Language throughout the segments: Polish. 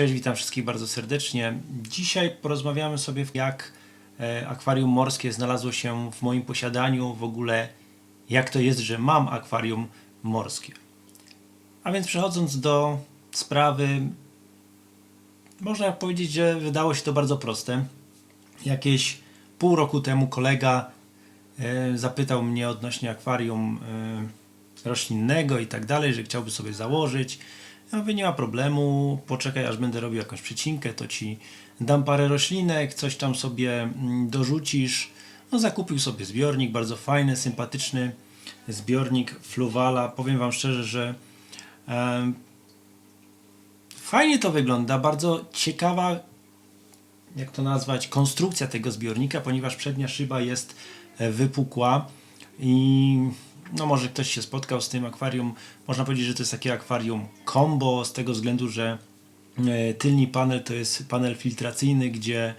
Cześć, witam wszystkich bardzo serdecznie. Dzisiaj porozmawiamy sobie, jak e, akwarium morskie znalazło się w moim posiadaniu, w ogóle jak to jest, że mam akwarium morskie. A więc przechodząc do sprawy, można powiedzieć, że wydało się to bardzo proste. Jakieś pół roku temu kolega e, zapytał mnie odnośnie akwarium e, roślinnego i tak dalej, że chciałby sobie założyć. Ja mówię, nie ma problemu, poczekaj aż będę robił jakąś przecinkę, to ci dam parę roślinek, coś tam sobie mm, dorzucisz. No zakupił sobie zbiornik, bardzo fajny, sympatyczny zbiornik Fluvala. Powiem wam szczerze, że fajnie to wygląda, bardzo ciekawa jak to nazwać, konstrukcja tego zbiornika, ponieważ przednia szyba jest e, wypukła i no może ktoś się spotkał z tym akwarium. Można powiedzieć, że to jest takie akwarium combo z tego względu, że e, tylni panel to jest panel filtracyjny, gdzie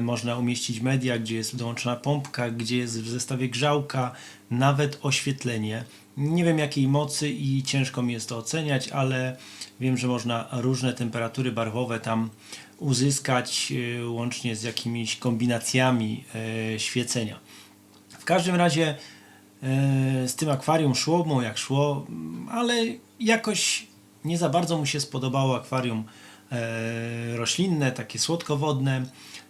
można umieścić media, gdzie jest dołączona pompka, gdzie jest w zestawie grzałka, nawet oświetlenie. Nie wiem jakiej mocy i ciężko mi jest to oceniać, ale wiem, że można różne temperatury barwowe tam uzyskać, e, łącznie z jakimiś kombinacjami e, świecenia. W każdym razie e, z tym akwarium szło mu jak szło, ale jakoś nie za bardzo mu się spodobało akwarium e, roślinne, takie słodkowodne.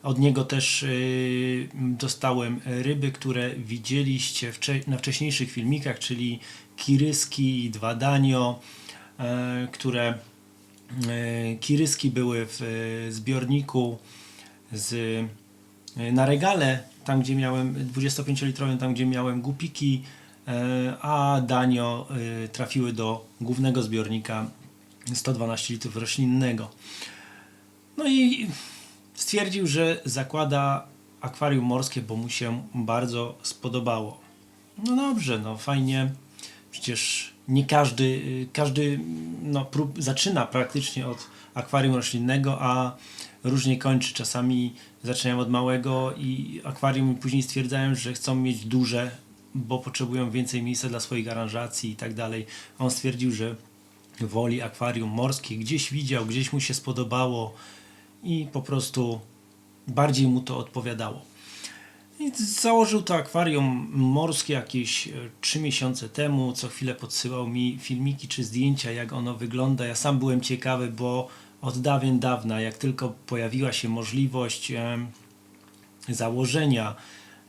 Od niego też e, dostałem ryby, które widzieliście na wcześniejszych filmikach, czyli kiryski i dwa danio, e, które e, kiryski były w e, zbiorniku z e, na regale, tam gdzie miałem 25-litrowym, tam gdzie miałem gupiki, e, a danio e, trafiły do głównego zbiornika 112 litrów roślinnego. No i stwierdził, że zakłada akwarium morskie, bo mu się bardzo spodobało. No dobrze, no fajnie. Przecież nie każdy, każdy no, prób, zaczyna praktycznie od akwarium roślinnego, a różnie kończy. Czasami zaczynają od małego i akwarium i później stwierdzają, że chcą mieć duże, bo potrzebują więcej miejsca dla swoich aranżacji i tak dalej. On stwierdził, że woli akwarium morskie, gdzieś widział, gdzieś mu się spodobało i po prostu bardziej mu to odpowiadało. I założył to akwarium morskie jakieś 3 miesiące temu. Co chwilę podsyłał mi filmiki czy zdjęcia, jak ono wygląda. Ja sam byłem ciekawy, bo od dawien dawna, jak tylko pojawiła się możliwość em, założenia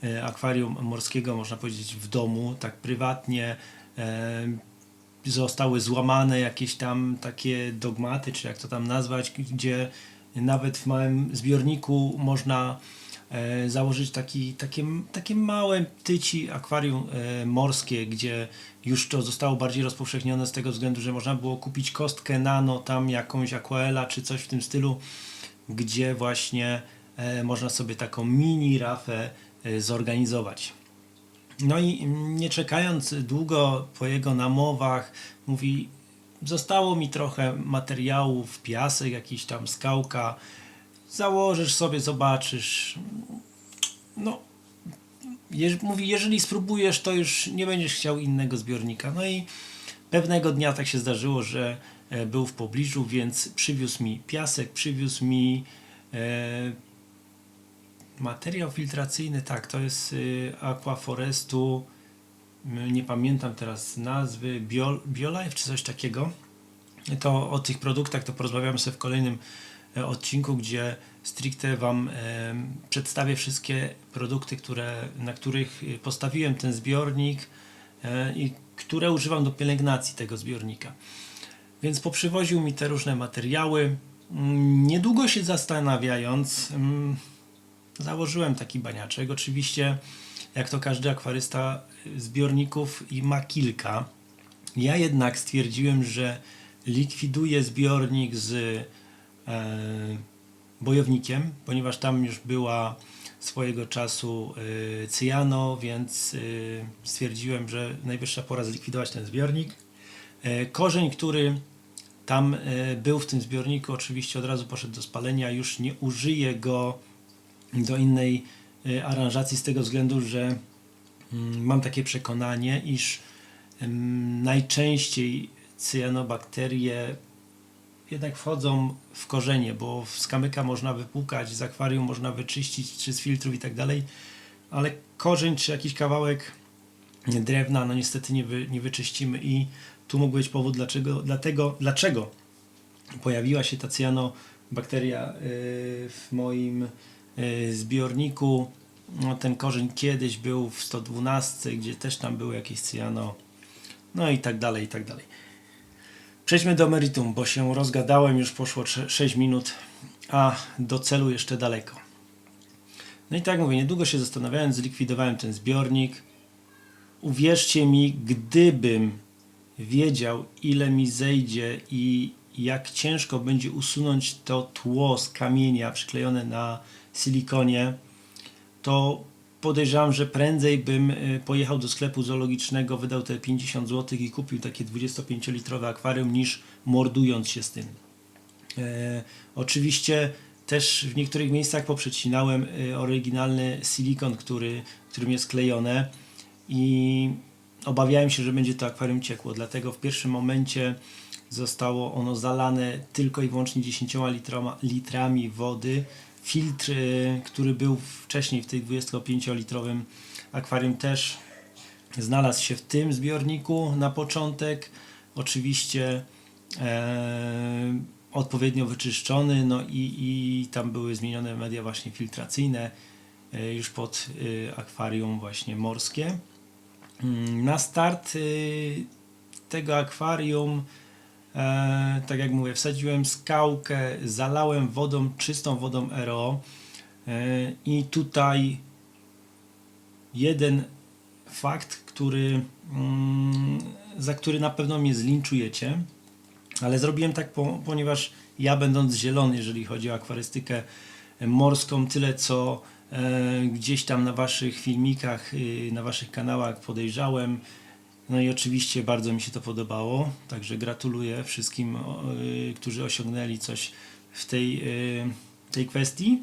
e, akwarium morskiego, można powiedzieć, w domu, tak prywatnie, zostały złamane jakieś tam takie dogmaty, czy jak to tam nazwać, gdzie nawet w małym zbiorniku można e, założyć taki, takie, takie małe tyci akwarium e, morskie, gdzie już to zostało bardziej rozpowszechnione z tego względu, że można było kupić kostkę nano, tam jakąś aquela czy coś w tym stylu, gdzie właśnie e, można sobie taką mini rafę e, zorganizować. No i nie czekając długo po jego namowach, mówi: Zostało mi trochę materiałów, piasek, jakiś tam skałka. Założysz sobie, zobaczysz. No, jeż, mówi: Jeżeli spróbujesz, to już nie będziesz chciał innego zbiornika. No i pewnego dnia tak się zdarzyło, że e, był w pobliżu, więc przywiózł mi piasek, przywiózł mi e, Materiał filtracyjny, tak, to jest y, Aquaforestu, nie pamiętam teraz nazwy, Bio, BioLife czy coś takiego. To o tych produktach to porozmawiamy sobie w kolejnym e, odcinku, gdzie stricte Wam e, przedstawię wszystkie produkty, które, na których y, postawiłem ten zbiornik e, i które używam do pielęgnacji tego zbiornika. Więc poprzywoził mi te różne materiały. Mm, Niedługo się zastanawiając, mm, założyłem taki baniaczek. Oczywiście, jak to każdy akwarysta, zbiorników i ma kilka. Ja jednak stwierdziłem, że likwiduję zbiornik z e, bojownikiem, ponieważ tam już była swojego czasu y, cyjano, więc y, stwierdziłem, że najwyższa pora zlikwidować ten zbiornik. E, korzeń, który tam był w tym zbiorniku, oczywiście od razu poszedł do spalenia, już nie użyję go do innej e, aranżacji z tego względu, że mm, mam takie przekonanie, iż najczęściej cyjanobakterie jednak wchodzą w korzenie, bo z kamyka można wypłukać, z akwarium można wyczyścić, czy z filtrów i tak dalej, ale korzeń czy jakiś kawałek drewna, no niestety nie, wy, nie wyczyścimy. I tu mógł być powód, dlaczego, dlatego, dlaczego pojawiła się ta cyjanobakteria y, w moim y, zbiorniku. No, ten korzeń kiedyś był w 112, gdzie też tam były jakieś cyjano, no i tak dalej, i tak dalej. Przejdźmy do meritum, bo się rozgadałem, już poszło 6 minut, a do celu jeszcze daleko. No i tak mówię, niedługo się zastanawiałem, zlikwidowałem ten zbiornik. Uwierzcie mi, gdybym wiedział, ile mi zejdzie i jak ciężko będzie usunąć to tło z kamienia przyklejone na silikonie, to podejrzewam, że prędzej bym y, pojechał do sklepu zoologicznego, wydał te 50 zł i kupił takie 25-litrowe akwarium, niż mordując się z tym. E, oczywiście też w niektórych miejscach poprzecinałem y, oryginalny silikon, który, którym jest klejone i obawiałem się, że będzie to akwarium ciekło, dlatego w pierwszym momencie zostało ono zalane tylko i wyłącznie 10 litroma, litrami wody. Filtr, który był wcześniej w tej 25-litrowym akwarium też znalazł się w tym zbiorniku na początek. Oczywiście e, odpowiednio wyczyszczony, no i, i tam były zmienione media właśnie filtracyjne e, już pod e, akwarium właśnie morskie. Mm, Na start y, tego akwarium, e, tak jak mówię, wsadziłem skałkę, zalałem wodą, czystą wodą RO e, i tutaj jeden fakt, który, mm, za który na pewno mnie zlinczujecie, ale zrobiłem tak, po, ponieważ ja będąc zielony, jeżeli chodzi o akwarystykę morską, tyle co e, gdzieś tam na waszych filmikach, y, na waszych kanałach podejrzałem. No i oczywiście bardzo mi się to podobało, także gratuluję wszystkim, y, którzy osiągnęli coś w tej, y, tej kwestii.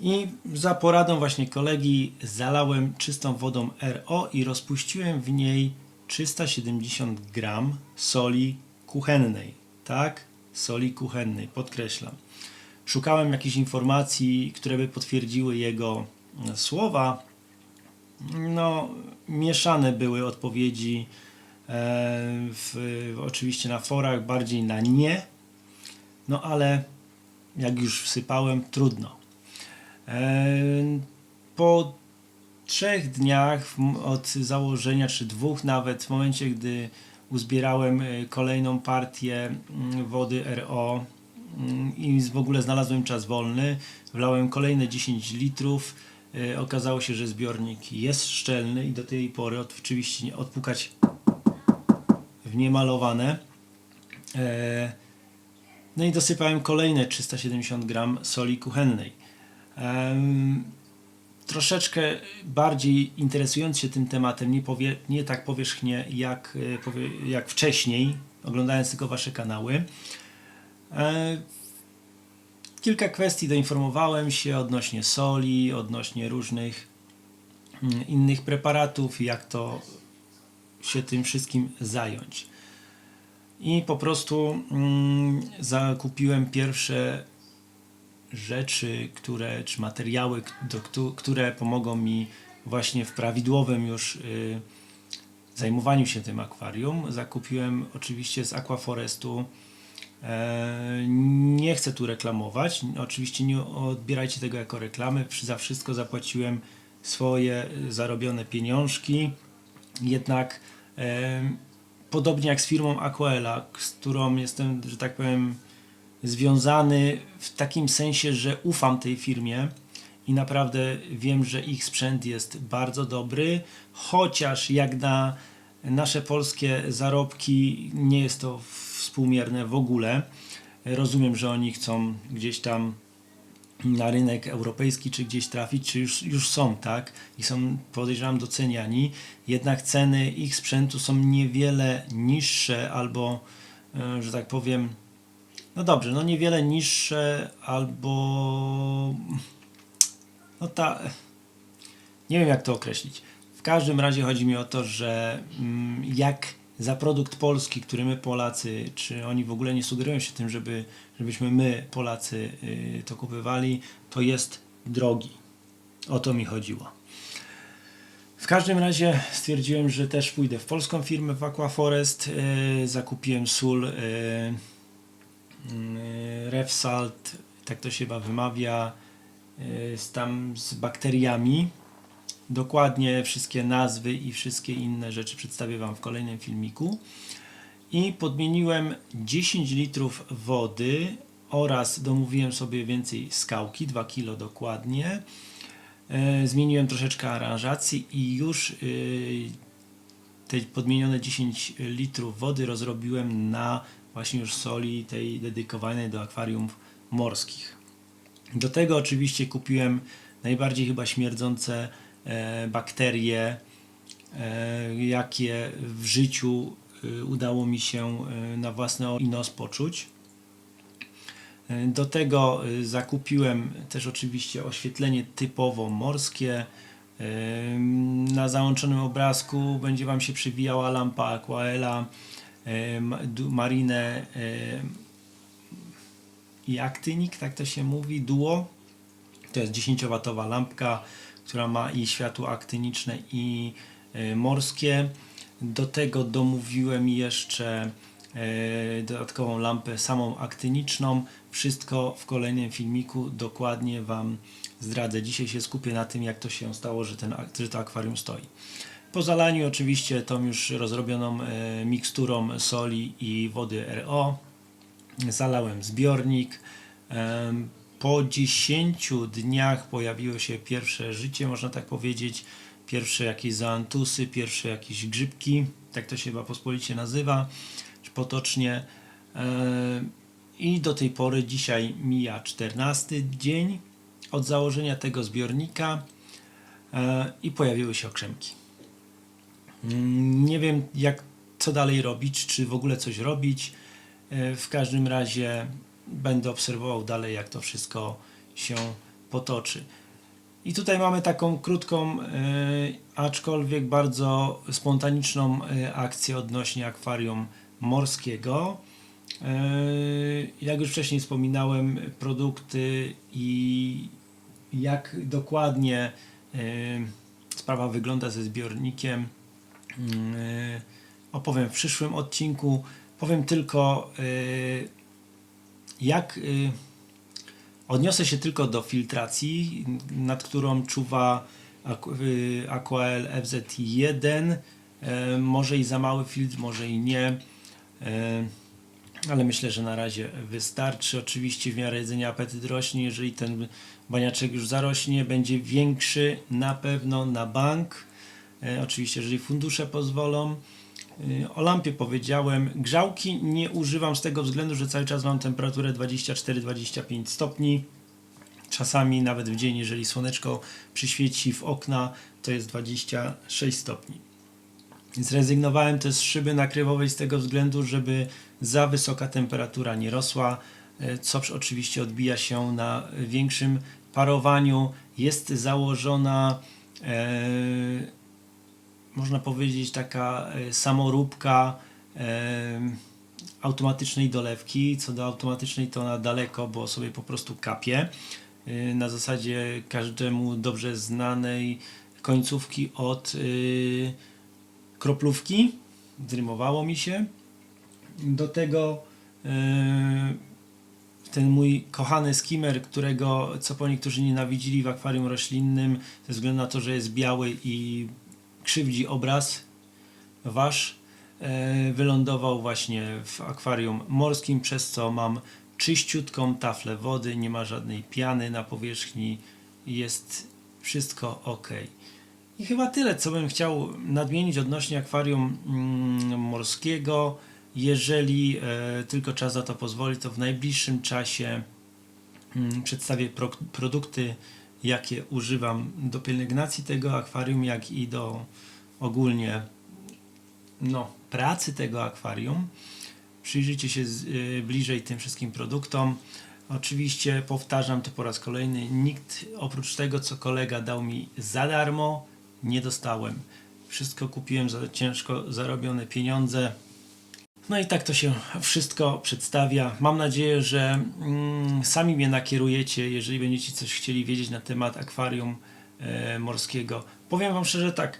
I za poradą właśnie kolegi zalałem czystą wodą RO i rozpuściłem w niej 370 gram soli kuchennej. Tak, soli kuchennej, podkreślam. Szukałem jakichś informacji, które by potwierdziły jego e, słowa. No, mieszane były odpowiedzi, e, w, oczywiście na forach, bardziej na nie. No ale jak już wsypałem, trudno. E, Po trzech dniach od założenia, czy dwóch nawet, w momencie gdy uzbierałem e, kolejną partię mm, wody RO mm, i w ogóle znalazłem czas wolny, wlałem kolejne 10 litrów. E, Okazało się, że zbiornik jest szczelny i do tej pory oczywiście odpukać w niemalowane. E, No i dosypałem kolejne 370 gram soli kuchennej. Troszeczkę bardziej interesując się tym tematem, nie, powie, nie tak powierzchnie jak, e, jak wcześniej, oglądając tylko Wasze kanały. Kilka kwestii doinformowałem się odnośnie soli, odnośnie różnych mm, innych preparatów, jak to się tym wszystkim zająć. I po prostu mm, zakupiłem pierwsze rzeczy, które, czy materiały, do, któ- które pomogą mi właśnie w prawidłowym już y, zajmowaniu się tym akwarium. Zakupiłem oczywiście z Aquaforestu. E, nie chcę tu reklamować. Oczywiście nie odbierajcie tego jako reklamy. Za wszystko zapłaciłem swoje zarobione pieniążki. Jednak e, podobnie jak z firmą Aquela, z którą jestem, że tak powiem, związany w takim sensie, że ufam tej firmie i naprawdę wiem, że ich sprzęt jest bardzo dobry, chociaż jak na nasze polskie zarobki nie jest to współmierne w ogóle. Rozumiem, że oni chcą gdzieś tam na rynek europejski, czy gdzieś trafić, czy już, już są, tak? I są, podejrzewam, doceniani. Jednak ceny ich sprzętu są niewiele niższe albo e, że tak powiem, no dobrze, no niewiele niższe albo no ta nie wiem jak to określić. W każdym razie chodzi mi o to, że mm, jak za produkt polski, który my Polacy, czy oni w ogóle nie sugerują się tym, żeby, żebyśmy my Polacy y, to kupywali, to jest drogi. O to mi chodziło. W każdym razie stwierdziłem, że też pójdę w polską firmę w Aquaforest. Y, zakupiłem sól y, Refsalt, tak to się chyba wymawia, z tam z bakteriami. Dokładnie wszystkie nazwy i wszystkie inne rzeczy przedstawię Wam w kolejnym filmiku. I podmieniłem 10 litrów wody oraz domówiłem sobie więcej skałki, 2 kg dokładnie. E, Zmieniłem troszeczkę aranżacji i już y, te podmienione 10 litrów wody rozrobiłem na właśnie już soli tej dedykowanej do akwariumów morskich. Do tego oczywiście kupiłem najbardziej chyba śmierdzące e, bakterie, e, jakie w życiu e, udało mi się e, na własny nos poczuć. E, Do tego e, zakupiłem też oczywiście oświetlenie typowo morskie. E, Na załączonym obrazku będzie Wam się przywijała lampa Aquaela e, Marine e, i Actinic, tak to się mówi, duo. To jest 10W lampka, która ma i światło aktyniczne i e, morskie. Do tego domówiłem jeszcze e, dodatkową lampę samą aktyniczną. Wszystko w kolejnym filmiku dokładnie Wam zdradzę. Dzisiaj się skupię na tym, jak to się stało, że, ten, że to akwarium stoi. Po zalaniu oczywiście tą już rozrobioną e, miksturą soli i wody RO zalałem zbiornik. Po 10 dniach pojawiło się pierwsze życie, można tak powiedzieć. Pierwsze jakieś zaantusy, pierwsze jakieś grzybki, tak to się chyba pospolicie nazywa, czy potocznie. Em, I do tej pory dzisiaj mija 14 dzień od założenia tego zbiornika e, i pojawiły się okrzemki. Nie wiem, jak co dalej robić, czy w ogóle coś robić. E, W każdym razie będę obserwował dalej, jak to wszystko się potoczy. I tutaj mamy taką krótką, e, aczkolwiek bardzo spontaniczną e, akcję odnośnie akwarium morskiego. E, Jak już wcześniej wspominałem, produkty i jak dokładnie sprawa wygląda ze zbiornikiem mm, opowiem w przyszłym odcinku. Powiem tylko, jak y, odniosę się tylko do filtracji, nad którą czuwa Aqu- y, Aquael FZ1. Y, Może i za mały filtr, może i nie. Y, Ale myślę, że na razie wystarczy. Oczywiście w miarę jedzenia apetyt rośnie. Jeżeli ten baniaczek już zarośnie, będzie większy na pewno na bank. E, Oczywiście, jeżeli fundusze pozwolą. Y, O lampie powiedziałem. Grzałki nie używam z tego względu, że cały czas mam temperaturę 24-25 stopni. Czasami nawet w dzień, jeżeli słoneczko przyświeci w okna, to jest 26 stopni. Zrezygnowałem też z szyby nakrywowej z tego względu, żeby za wysoka temperatura nie rosła, e, co oczywiście odbija się na większym parowaniu. Jest założona e, można powiedzieć taka e, samoróbka e, automatycznej dolewki. Co do automatycznej to na daleko, bo sobie po prostu kapie. E, na zasadzie każdemu dobrze znanej końcówki od kroplówki. Zrymowało mi się. Do tego ten mój kochany skimmer, którego co po niektórzy nienawidzili w akwarium roślinnym ze względu na to, że jest biały i krzywdzi obraz wasz, e, wylądował właśnie w akwarium morskim, przez co mam czyściutką taflę wody, nie ma żadnej piany na powierzchni, jest wszystko ok. I chyba tyle, co bym chciał nadmienić odnośnie akwarium mm, morskiego. Jeżeli e, tylko czas na to pozwoli, to w najbliższym czasie mm, przedstawię pro, produkty, jakie używam do pielęgnacji tego akwarium, jak i do ogólnie no, pracy tego akwarium. Przyjrzyjcie się z, y, bliżej tym wszystkim produktom. Oczywiście powtarzam to po raz kolejny. Nikt oprócz tego, co kolega dał mi za darmo, nie dostałem. Wszystko kupiłem za ciężko zarobione pieniądze. No i tak to się wszystko przedstawia. Mam nadzieję, że mm, sami mnie nakierujecie, jeżeli będziecie coś chcieli wiedzieć na temat akwarium e, morskiego. Powiem Wam szczerze tak,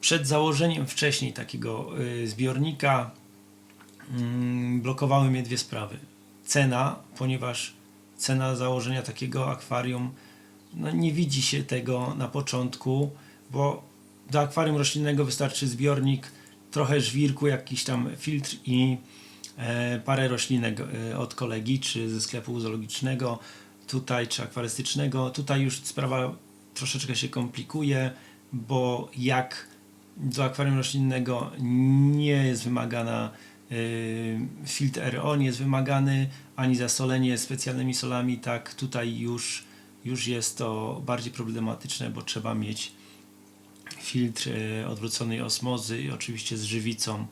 przed założeniem wcześniej takiego y, zbiornika mm, blokowały mnie dwie sprawy. Cena, ponieważ cena założenia takiego akwarium, no nie widzi się tego na początku, bo do akwarium roślinnego wystarczy zbiornik, trochę żwirku, jakiś tam filtr i e, parę roślinek e, od kolegi, czy ze sklepu zoologicznego, tutaj, czy akwarystycznego. Tutaj już sprawa troszeczkę się komplikuje, bo jak do akwarium roślinnego nie jest wymagana y, filtr RO, nie jest wymagany ani zasolenie specjalnymi solami, tak tutaj już, już jest to bardziej problematyczne, bo trzeba mieć filtr e, odwróconej osmozy i oczywiście z żywicą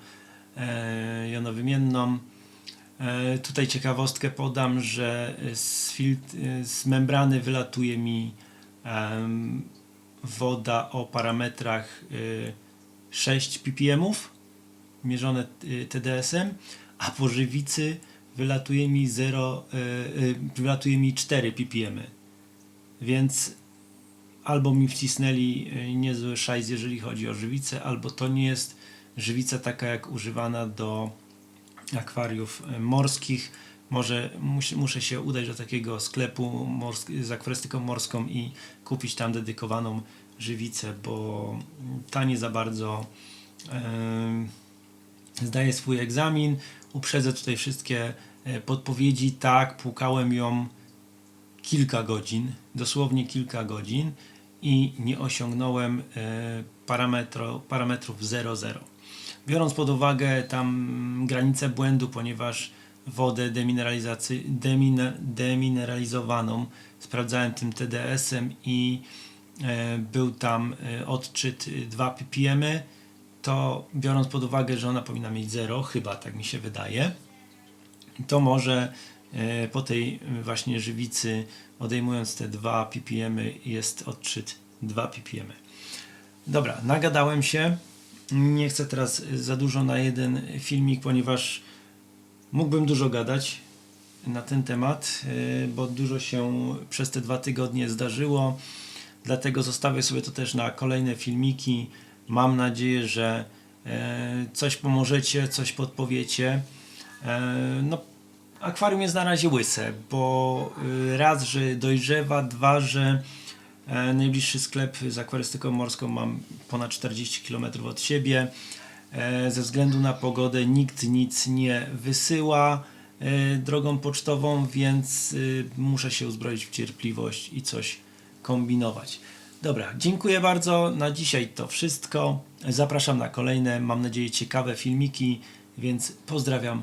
e, jonowymienną. E, tutaj ciekawostkę podam, że z, filtr, z membrany wylatuje mi woda o parametrach y, 6 ppm mierzone TDS-em, a po żywicy wylatuje mi 0, y, y, wylatuje mi 4 ppm. Więc albo mi wcisnęli y, niezły szajs, jeżeli chodzi o żywicę, albo to nie jest żywica taka jak używana do akwariów y, morskich. Może mus, muszę się udać do takiego sklepu morsk- z akwarystyką morską i kupić tam dedykowaną żywicę, bo ta nie za bardzo em, zdaje swój egzamin. Uprzedzę tutaj wszystkie e, podpowiedzi. Tak, płukałem ją kilka godzin, dosłownie kilka godzin i nie osiągnąłem e, parametrów 0,0. Biorąc pod uwagę tam granicę błędu, ponieważ wodę demine, demineralizowaną sprawdzałem tym TDS-em i e, był tam e, odczyt y, 2 ppm, to biorąc pod uwagę, że ona powinna mieć 0, chyba tak mi się wydaje, to może po tej właśnie żywicy odejmując te 2 ppm jest odczyt 2 ppm. Dobra, nagadałem się. Nie chcę teraz za dużo na jeden filmik, ponieważ mógłbym dużo gadać na ten temat, e, bo dużo się przez te dwa tygodnie zdarzyło. Dlatego zostawię sobie to też na kolejne filmiki. Mam nadzieję, że e, coś pomożecie, coś podpowiecie. E, No, akwarium jest na razie łyse, bo y, raz, że dojrzewa, dwa, że e, najbliższy sklep z akwarystyką morską mam ponad 40 km od siebie. E, Ze względu na pogodę nikt nic nie wysyła e, drogą pocztową, więc y, muszę się uzbroić w cierpliwość i coś kombinować. Dobra, dziękuję bardzo. Na dzisiaj to wszystko. Zapraszam na kolejne, mam nadzieję, ciekawe filmiki, więc pozdrawiam.